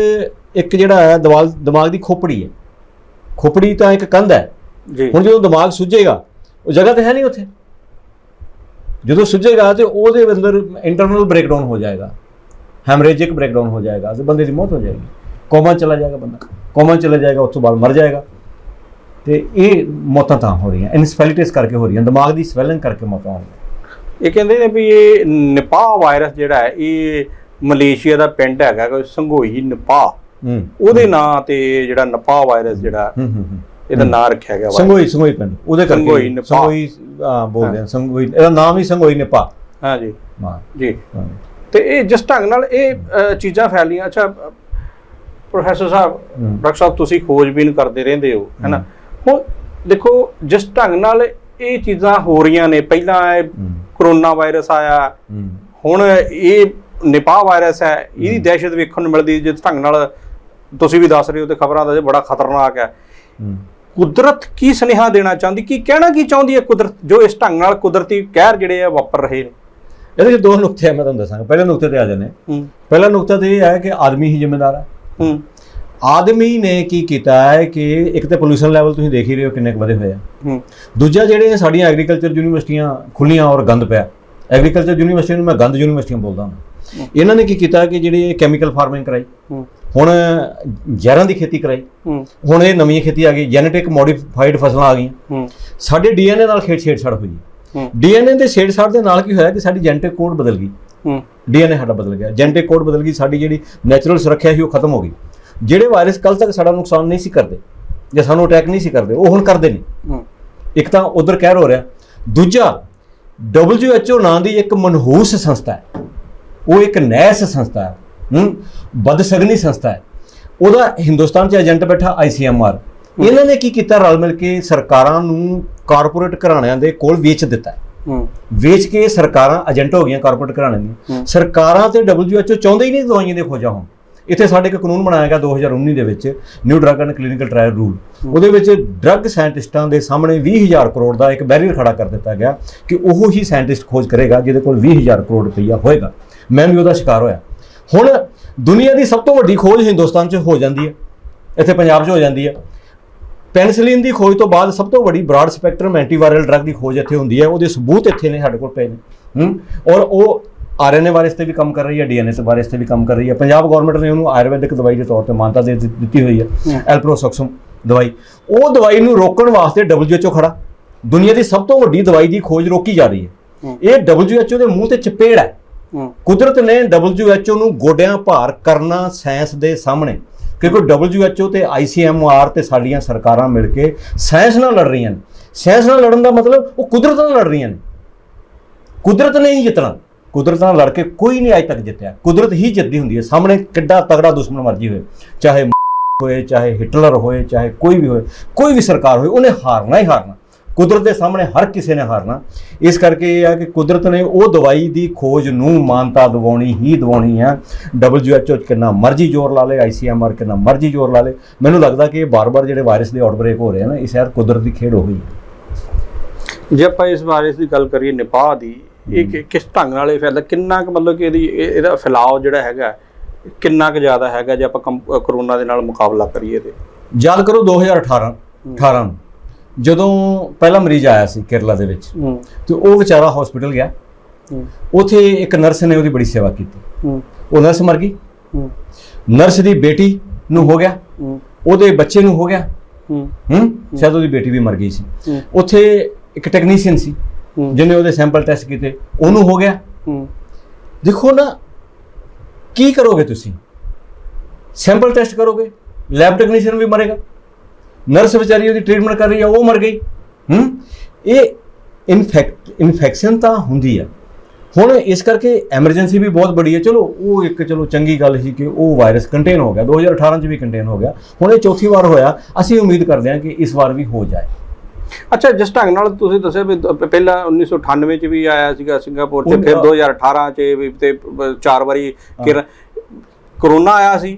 ਇੱਕ ਜਿਹੜਾ ਹੈ ਦਿਵਾਲ ਦਿਮਾਗ ਦੀ ਖੋਪੜੀ ਹੈ। ਖੋਪੜੀ ਤਾਂ ਇੱਕ ਕੰਧ ਹੈ। ਜੀ। ਹੁਣ ਜਦੋਂ ਦਿਮਾਗ ਸੁੱਜੇਗਾ ਉਹ ਜਗ੍ਹਾ ਤੇ ਹੈ ਨਹੀਂ ਉੱਥੇ। ਜਦੋਂ ਸੁੱਜੇਗਾ ਤੇ ਉਹਦੇ ਅੰਦਰ ਇੰਟਰਨਲ ਬ੍ਰੇਕਡਾਊਨ ਹੋ ਜਾਏਗਾ। ਹੈਮਰੇਜਿਕ ਬ੍ਰੇਕਡਾਊਨ ਹੋ ਜਾਏਗਾ ਤੇ ਬੰਦੇ ਦੀ ਮੌਤ ਹੋ ਜਾਏਗੀ। ਕੋਮਾ ਚਲਾ ਜਾਏਗਾ ਬੰਦਾ। ਕੋਮਾ ਚਲਾ ਜਾਏਗਾ ਉਸ ਤੋਂ ਬਾਅਦ ਮਰ ਜਾਏਗਾ। ਤੇ ਇਹ ਮੌਤਾਂ ਤਾਂ ਹੋ ਰਹੀਆਂ। ਇਨਸਫੈਲਿਟਿਸ ਕਰਕੇ ਹੋ ਰਹੀਆਂ। ਦਿਮਾਗ ਦੀ ਸਵੈਲਿੰਗ ਕਰਕੇ ਮੌਤਾਂ ਹੋ ਰਹੀਆਂ। ਇਹ ਕਹਿੰਦੇ ਨੇ ਵੀ ਇਹ ਨਿਪਾਹ ਵਾਇਰਸ ਜਿਹੜਾ ਹੈ ਇਹ ਮਲੇਸ਼ੀਆ ਦਾ ਪਿੰਡ ਹੈਗਾ ਕੋਈ ਸੰਘੋਈ ਨਿਪਾਹ। ਉਹਦੇ ਨਾਂ ਤੇ ਜਿਹੜਾ ਨਿਪਾਹ ਵਾਇਰਸ ਜਿਹੜਾ ਇਹਦਾ ਨਾਂ ਰੱਖਿਆ ਗਿਆ ਸੰਗੋਈ ਸੰਗੋਈ ਪਿੰਡ ਉਹਦੇ ਕਰਕੇ ਸੰਗੋਈ ਬੋਲਦੇ ਆ ਸੰਗੋਈ ਇਹਦਾ ਨਾਮ ਹੀ ਸੰਗੋਈ ਨੇਪਾ। ਹਾਂ ਜੀ। ਹਾਂ ਜੀ। ਤੇ ਇਹ ਜਿਸ ਢੰਗ ਨਾਲ ਇਹ ਚੀਜ਼ਾਂ ਫੈਲੀਆਂ ਅੱਛਾ ਪ੍ਰੋਫੈਸਰ ਸਾਹਿਬ। ਡਾਕਟਰ ਸਾਹਿਬ ਤੁਸੀਂ ਖੋਜਬੀਨ ਕਰਦੇ ਰਹਿੰਦੇ ਹੋ ਹੈਨਾ? ਹੁਣ ਦੇਖੋ ਜਿਸ ਢੰਗ ਨਾਲ ਇਹ ਚੀਜ਼ਾਂ ਹੋ ਰਹੀਆਂ ਨੇ ਪਹਿਲਾਂ ਇਹ ਕਰੋਨਾ ਵਾਇਰਸ ਆਇਆ ਹੁਣ ਇਹ ਨਿਪਾਹ ਵਾਇਰਸ ਹੈ ਇਹਦੀ ਦਹਿਸ਼ਤ ਵੇਖਣ ਨੂੰ ਮਿਲਦੀ ਜਿਸ ਢੰਗ ਨਾਲ ਤੁਸੀਂ ਵੀ ਦੱਸ ਰਹੇ ਹੋ ਤੇ ਖਬਰਾਂ ਦਾ ਇਹ ਬੜਾ ਖਤਰਨਾਕ ਹੈ। ਕੁਦਰਤ ਕੀ ਸੁਨੇਹਾ ਦੇਣਾ ਚਾਹੁੰਦੀ? ਕੀ ਕਹਿਣਾ ਕੀ ਚਾਹੁੰਦੀ ਹੈ ਕੁਦਰਤ ਜੋ ਇਸ ਢੰਗ ਨਾਲ ਕੁਦਰਤੀ ਕਹਿਰ ਜਿਹੜੇ ਆ ਵਾਪਰ ਰਹੇ ਨੇ? ਇਹਦੇ ਵਿੱਚ ਦੋ ਨੁਕਤੇ ਆ ਮੈਂ ਤੁਹਾਨੂੰ ਦੱਸਾਂਗਾ। ਪਹਿਲੇ ਨੁਕਤੇ ਤੇ ਆ ਜਾਂਦੇ ਪਹਿਲਾ ਨੁਕਤਾ ਤੇ ਇਹ ਹੈ ਕਿ ਆਦਮੀ ਹੀ ਜ਼ਿੰਮੇਦਾਰ ਹੈ। ਆਦਮੀ ਨੇ ਕੀ ਕੀਤਾ ਹੈ ਕਿ ਇੱਕ ਤੇ ਪੋਲੂਸ਼ਨ ਲੈਵਲ ਤੁਸੀਂ ਦੇਖ ਹੀ ਰਹੇ ਹੋ ਕਿੰਨੇ ਕੁ ਵਧੇ ਹੋਏ ਆ। ਦੂਜਾ ਜਿਹੜੇ ਸਾਡੀਆਂ ਐਗਰੀਕਲਚਰ ਯੂਨੀਵਰਸਿਟੀਆਂ ਖੁੱਲੀਆਂ ਔਰ ਗੰਦ ਪਿਆ। ਐਗਰੀਕਲਚਰ ਯੂਨੀਵਰਸਿਟੀ ਨੂੰ ਮੈਂ ਗੰਦ ਯੂਨੀਵਰਸਿਟੀਆਂ ਬੋਲਦਾ ਹਾਂ। ਇਹਨਾਂ ਨੇ ਕੀ ਕੀਤਾ ਕਿ ਜਿਹੜੀ ਕੈਮੀਕਲ ਫਾਰਮਿੰਗ ਕਰਾਈ। ਹੁਣ ਜ਼ਹਿਰਾਂ ਦੀ ਖੇਤੀ ਕਰਾਈ। ਹੁਣ ਇਹ ਨਵੀਂ ਖੇਤੀ ਆ ਗਈ ਜੈਨੇਟਿਕ ਮੋਡੀਫਾਈਡ ਫਸਲਾਂ ਆ ਗਈਆਂ। ਸਾਡੇ ਡੀਐਨਏ ਨਾਲ ਖੇਡ ਛੇੜਛਾੜ ਹੋਈ। ਡੀਐਨਏ ਦੇ ਛੇੜਛਾੜ ਦੇ ਨਾਲ ਕੀ ਹੋਇਆ ਕਿ ਸਾਡੀ ਜੈਨੇਟਿਕ ਕੋਡ ਬਦਲ ਗਈ। ਡੀਐਨਏ ਸਾਡਾ ਬਦਲ ਗਿਆ। ਜੈਨੇਟਿਕ ਕੋਡ ਬਦਲ ਗਈ ਸਾਡੀ ਜਿਹੜੀ ਨੈਚੁਰਲ ਸੁਰੱਖਿਆ ਸੀ ਉਹ ਖਤਮ ਹੋ ਗਈ। ਜਿਹੜੇ ਵਾਇਰਸ ਕੱਲ ਤੱਕ ਸਾਡਾ ਨੁਕਸਾਨ ਨਹੀਂ ਸੀ ਕਰਦੇ ਜਾਂ ਸਾਨੂੰ ਅਟੈਕ ਨਹੀਂ ਸੀ ਕਰਦੇ ਉਹ ਹੁਣ ਕਰਦੇ ਨੇ। ਇੱਕ ਤਾਂ ਉਧਰ ਕਹਿਰ ਹੋ ਰਿਹਾ। ਦੂਜਾ WHO ਨਾਂ ਦੀ ਇੱਕ ਮਨਹੂਸ ਸੰਸਥਾ ਹੈ। ਉਹ ਇੱਕ ਨੈਸ ਸੰਸਥਾ ਹੈ ਹੂੰ? ਬਦਸਗਨੀ ਸੰਸਥਾ ਹੈ। ਉਹਦਾ ਹਿੰਦੁਸਤਾਨ 'ਚ ਏਜੰਟ ਬੈਠਾ ICMR ਇਹਨਾਂ ਨੇ ਕੀ ਕੀਤਾ ਰਲ ਮਿਲ ਕੇ ਸਰਕਾਰਾਂ ਨੂੰ ਕਾਰਪੋਰੇਟ ਘਰਾਣਿਆਂ ਦੇ ਕੋਲ ਵੇਚ ਦਿੱਤਾ ਵੇਚ ਕੇ ਸਰਕਾਰਾਂ ਏਜੰਟ ਹੋ ਗਈਆਂ ਕਾਰਪੋਰੇਟ ਘਰਾਣਿਆਂ ਦੀਆਂ। ਸਰਕਾਰਾਂ ਤੇ WHO ਚਾਹੁੰਦੇ ਹੀ ਨਹੀਂ ਦਵਾਈਆਂ ਦੇ ਖੋਜਾਂ ਹੋਣ। ਇੱਥੇ ਸਾਡੇ ਇੱਕ ਕਾਨੂੰਨ ਬਣਾਇਆ ਗਿਆ 2019 ਦੇ ਵਿੱਚ new drug and clinical trial rule. ਉਹਦੇ ਵਿੱਚ ਡਰੱਗ ਸਾਇੰਟਿਸਟਾਂ ਦੇ ਸਾਹਮਣੇ 20000 ਕਰੋੜ ਦਾ ਇੱਕ ਬੈਰੀਅਰ ਖੜਾ ਕਰ ਦਿੱਤਾ ਗਿਆ ਕਿ ਉਹ ਹੀ ਸਾਇੰਟਿਸਟ ਖੋਜ ਕਰੇਗਾ ਜਿਹਦੇ ਕੋਲ 20000 ਕਰੋੜ ਰੁਪਈਆ ਹੋਏਗਾ। ਮੈਂ ਵੀ ਉਹਦਾ ਸ਼ਿਕਾਰ ਹੋਇਆ। ਹੁਣ ਦੁਨੀਆ ਦੀ ਸਭ ਤੋਂ ਵੱਡੀ ਖੋਜ ਹਿੰਦੁਸਤਾਨ 'ਚ ਹੋ ਜਾਂਦੀ ਹੈ। ਇੱਥੇ ਪੰਜਾਬ 'ਚ ਹੋ ਜਾਂਦੀ ਹੈ। ਪੈਨਸਿਲਿਨ ਦੀ ਖੋਜ ਤੋਂ ਬਾਅਦ ਸਭ ਤੋਂ ਵੱਡੀ ਬ੍ਰਾਡ ਸਪੈਕਟਰਮ ਐਂਟੀਵਾਇਰਲ ਡਰੱਗ ਦੀ ਖੋਜ ਇੱਥੇ ਹੁੰਦੀ ਹੈ। ਉਹਦੇ ਸਬੂਤ ਇੱਥੇ ਨੇ ਸਾਡੇ ਕੋਲ ਪਏ ਨੇ। ਹੂੰ? ਔਰ ਉਹ ਆਰਐਨਏ ਵਾਇਰਸ ਤੇ ਵੀ ਕੰਮ ਕਰ ਰਹੀ ਹੈ ਡੀਐਨਏ ਤੇ ਵਾਇਰਸ ਤੇ ਵੀ ਕੰਮ ਕਰ ਰਹੀ ਹੈ। ਪੰਜਾਬ ਗਵਰਨਮੈਂਟ ਨੇ ਉਹਨੂੰ ਆਯੁਰਵੈਦਿਕ ਦਵਾਈ ਦੇ ਤੌਰ ਤੇ ਮਾਨਤਾ ਦੇ ਦਿੱਤੀ ਹੋਈ ਹੈ। ਐਲਪਰੋਸੋਕਸਮ ਦਵਾਈ। ਉਹ ਦਵਾਈ ਨੂੰ ਰੋਕਣ ਵਾਸਤੇ WHO ਖੜਾ। ਦੁਨੀਆ ਦੀ ਸਭ ਤੋਂ ਵੱਡੀ ਦਵਾਈ ਦੀ ਖੋਜ ਰੋਕੀ ਜਾ ਰਹੀ ਹੈ। ਇਹ WHO ਦੇ ਮੂੰਹ ਤੇ ਚਪੇੜ ਹੂੰ। ਕੁਦਰਤ ਨੇ WHO ਨੂੰ ਗੋਡਿਆਂ ਭਾਰ ਕਰਨਾ ਸਾਇੰਸ ਦੇ ਸਾਹਮਣੇ, ਕਿਉਂਕਿ WHO ਤੇ ICMR ਤੇ ਸਾਡੀਆਂ ਸਰਕਾਰਾਂ ਮਿਲ ਕੇ ਸਾਇੰਸ ਨਾਲ ਲੜ ਰਹੀਆਂ ਨੇ। ਸਾਇੰਸ ਨਾਲ ਲੜਨ ਦਾ ਮਤਲਬ ਉਹ ਕੁਦਰਤ ਨਾਲ ਲੜ ਰਹੀਆਂ ਨੇ। ਕੁਦਰਤ ਨੇ ਹੀ ਜਿੱਤਣਾ। ਕੁਦਰਤ ਨਾਲ ਲੜ ਕੇ ਕੋਈ ਨਹੀਂ ਅਜੇ ਤੱਕ ਜਿੱਤਿਆ। ਕੁਦਰਤ ਹੀ ਜਿੱਤਦੀ ਹੁੰਦੀ ਹੈ। ਸਾਹਮਣੇ ਕਿੱਡਾ ਤਗੜਾ ਦੁਸ਼ਮਣ ਮਰਜ਼ੀ ਹੋਏ। ਚਾਹੇ ਹੋਏ, ਚਾਹੇ ਹਿਟਲਰ ਹੋਏ, ਚਾਹੇ ਕੋਈ ਵੀ ਹੋਏ, ਕੋਈ ਵੀ ਸਰਕਾਰ ਹੋਏ, ਉਹਨੇ ਹਾਰਨਾ ਹੀ ਹਾਰਨਾ। ਕੁਦਰਤ ਦੇ ਸਾਹਮਣੇ ਹਰ ਕਿਸੇ ਨੇ ਹਾਰਨਾ। ਇਸ ਕਰਕੇ ਇਹ ਆ ਕਿ ਕੁਦਰਤ ਨੇ ਉਹ ਦਵਾਈ ਦੀ ਖੋਜ ਨੂੰ ਮਾਨਤਾ ਦਿਵਾਉਣੀ ਹੀ ਦਿਵਾਉਣੀ ਹੈ WHO 'ਚ ਕਿੰਨਾ ਮਰਜ਼ੀ ਜ਼ੋਰ ਲਾ ਲੇ ICMR ਕਿੰਨਾ ਮਰਜ਼ੀ ਜ਼ੋਰ ਲਾ ਲੇ। ਮੈਨੂੰ ਲੱਗਦਾ ਕਿ ਇਹ ਬਾਰ-ਬਾਰ ਜਿਹੜੇ ਵਾਇਰਸ ਦੇ ਆਊਟਬ੍ਰੇਕ ਹੋ ਰਹੇ ਆ ਨਾ ਇਹ ਸ਼ਾਇਦ ਕੁਦਰਤ ਦੀ ਖੇਡ ਹੋ ਗਈ। ਜੇ ਆਪਾਂ ਇਸ ਵਾਇਰਸ ਦੀ ਗੱਲ ਕਰੀਏ ਨਿਪਾਹ ਦੀ ਇਹ ਕਿਸ ਢੰਗ ਨਾਲ ਇਹ ਫੈਲਦਾ ਕਿੰਨਾ ਕੁ ਮਤਲਬ ਕਿ ਇਹਦੀ ਇਹ- ਇਹਦਾ ਫੈਲਾਅ ਜਿਹੜਾ ਹੈਗਾ ਕਿੰਨਾ ਕੁ ਜ਼ਿਆਦਾ ਹੈਗਾ ਜੇ ਆਪਾਂ ਕਰੋਨਾ ਦੇ ਨਾਲ ਮੁਕਾਬਲਾ ਕਰੀਏ ਤੇ ਯਾਦ ਕਰੋ 2018 18 ਨੂੰ। ਜਦੋਂ ਪਹਿਲਾ ਮਰੀਜ਼ ਆਇਆ ਸੀ ਕੇਰਲਾ ਦੇ ਵਿੱਚ ਤੇ ਉਹ ਵਿਚਾਰਾ ਹਸਪੀਟਲ ਗਿਆ। ਉਥੇ ਇੱਕ ਨਰਸ ਨੇ ਉਹਦੀ ਬੜੀ ਸੇਵਾ ਕੀਤੀ। ਉਹ ਨਰਸ ਮਰ ਗਈ। ਨਰਸ ਦੀ ਬੇਟੀ ਨੂੰ ਹੋ ਗਿਆ। ਉਹਦੇ ਬੱਚੇ ਨੂੰ ਹੋ ਗਿਆ। ਹੂੰ। ਸ਼ਾਇਦ ਉਹਦੀ ਬੇਟੀ ਵੀ ਮਰ ਗਈ ਸੀ। ਉਥੇ ਇੱਕ ਟੈਕਨੀਸ਼ੀਅਨ ਸੀ ਜਿਹਨੇ ਉਹਦੇ ਸੈਂਪਲ ਟੈਸਟ ਕੀਤੇ। ਉਹਨੂੰ ਹੋ ਗਿਆ। ਦੇਖੋ ਨਾ ਕੀ ਕਰੋਗੇ ਤੁਸੀਂ? ਸੈਂਪਲ ਟੈਸਟ ਕਰੋਗੇ? ਲੈਬ ਟੈਕਨੀਸ਼ੀਅਨ ਵੀ ਮਰੇਗਾ। ਨਰਸ ਵਿਚਾਰੀ ਉਹਦੀ ਟ੍ਰੀਟਮੈਂਟ ਕਰ ਰਹੀ ਹੈ ਉਹ ਮਰ ਗਈ। ਹੂੰ? ਇਹ ਇਨਫੈਕਟ ਇਨਫੈਕਸ਼ਨ ਤਾਂ ਹੁੰਦੀ ਆ। ਹੁਣ ਇਸ ਕਰਕੇ ਐਮਰਜੈਂਸੀ ਵੀ ਬਹੁਤ ਬੜੀ ਹੈ ਚਲੋ ਉਹ ਇੱਕ ਚਲੋ ਚੰਗੀ ਗੱਲ ਸੀ ਕਿ ਉਹ ਵਾਇਰਸ ਕੰਟੇਨ ਹੋ ਗਿਆ। 2018 ਚ ਵੀ ਕੰਟੇਨ ਹੋ ਗਿਆ। ਹੁਣ ਇਹ ਚੌਥੀ ਵਾਰ ਹੋਇਆ। ਅਸੀਂ ਉਮੀਦ ਕਰਦੇ ਹਾਂ ਕਿ ਇਸ ਵਾਰ ਵੀ ਹੋ ਜਾਏ। ਅੱਛਾ ਜਿਸ ਢੰਗ ਨਾਲ ਤੁਸੀਂ ਦੱਸਿਆ ਵੀ ਪਹਿਲਾਂ 1998 ਚ ਵੀ ਆਇਆ ਸੀਗਾ ਸਿੰਗਾਪੁਰ ਉਹ- ਫਿਰ 2018 ਚ ਵੀ ਤੇ ਚਾਰ ਵਾਰੀ ਕਿਰ ਕਰੋਨਾ ਆਇਆ ਸੀ।